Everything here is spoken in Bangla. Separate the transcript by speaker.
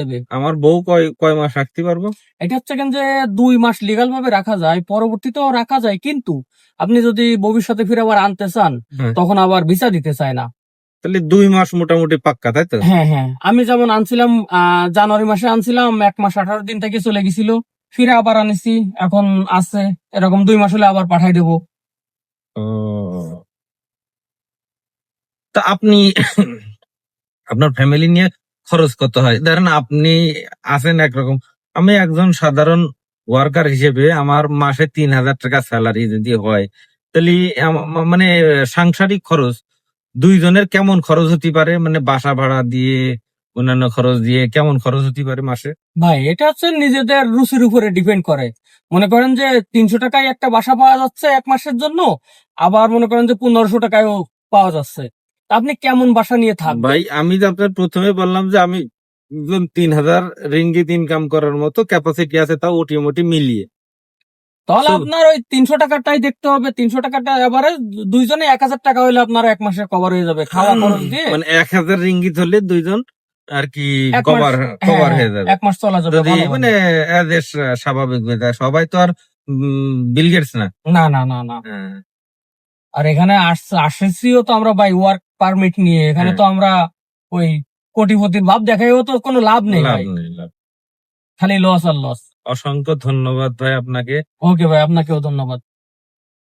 Speaker 1: দেবে।
Speaker 2: আমার বউ কয় কয় মাস রাখতে পারব?
Speaker 1: এটা হচ্ছে কেন যে দুই মাস লিগাল ভাবে রাখা যায় পরবর্তীতেও রাখা যায় কিন্তু আপনি যদি ভবিষ্যতে ফিরে আবার আনতে চান
Speaker 2: হ্যাঁ।
Speaker 1: তখন আবার ভিসা দিতে চায় না।
Speaker 2: তাহলে দুই মাস মোটামুটি পাক্কা তাই তো?
Speaker 1: হ্যাঁ হ্যাঁ। আমি যেমন আনছিলাম আহ, জানুয়ারি মাসে আনছিলাম এক মাস আঠারো দিন থেকে চলে গেছিল। ফিরে আবার আনিছি এখন আছে এরকম দুই মাস হলে আবার পাঠাই দেবো।
Speaker 2: ও। তা আপনি আপনার ফ্যামিলি নিয়ে খরচ কত হয়। ধরেন আপনি আছেন একরকম। আমি একজন সাধারণ ওয়ার্কার হিসেবে আমার মাসে তিন হাজার টাকা স্যালারি যদি হয়, তাহলে মানে সাংসারিক খরচ দুইজনের কেমন খরচ হতে পারে? মানে বাসা ভাড়া দিয়ে, অন্যান্য খরচ দিয়ে কেমন খরচ হতে পারে মাসে?
Speaker 1: ভাই, এটা হচ্ছে নিজেদের রুচির উপরে ডিপেন্ড করে। মনে করেন যে তিনশো টাকায় একটা বাসা পাওয়া যাচ্ছে এক মাসের জন্য, আবার মনে করেন যে পনেরোশো টাকায়ও পাওয়া যাচ্ছে। আপনি কেমন বাসা নিয়ে থাকবেন?
Speaker 2: ভাই আমি তো আপনার প্রথমে বললাম যে আমি তিন হাজার রিঙ্গিত ইনকাম করার মতো ক্যাপাসিটি আছে তাও ওটি মোটি মিলিয়ে।
Speaker 1: তাহলে আপনার ওই তিনশো টাকাটাই দেখতে হবে। তিনশো টাকাটা এবারে দুইজনে এক হাজার টাকা হলে আপনার এক মাসে কভার হয়ে যাবে খাওয়া খরচ দিয়ে।
Speaker 2: মানে এক হাজার রিঙ্গিত হলে দুইজন আর কি কভার কভার
Speaker 1: হ্যাঁ,
Speaker 2: যাবে।
Speaker 1: এক মাস চলা যাবে
Speaker 2: মানে স্বাভাবিক সবাই তো আর বিল গেটস না?
Speaker 1: না না না না।
Speaker 2: হ্যাঁ।
Speaker 1: আর এখানে আস- আসেছিও তো আমরা বাই ওয়ার্ক পারমিট নিয়ে। এখানে
Speaker 2: হ্যাঁ।
Speaker 1: তো আমরা ওই কোটিপতির ভাব দেখাইও তো কোনো লাভ নেই
Speaker 2: লাভ লাভ।
Speaker 1: খালি লস আর লস
Speaker 2: অসংখ্য ধন্যবাদ ভাই আপনাকে।
Speaker 1: ওকে ভাই আপনাকেও ধন্যবাদ।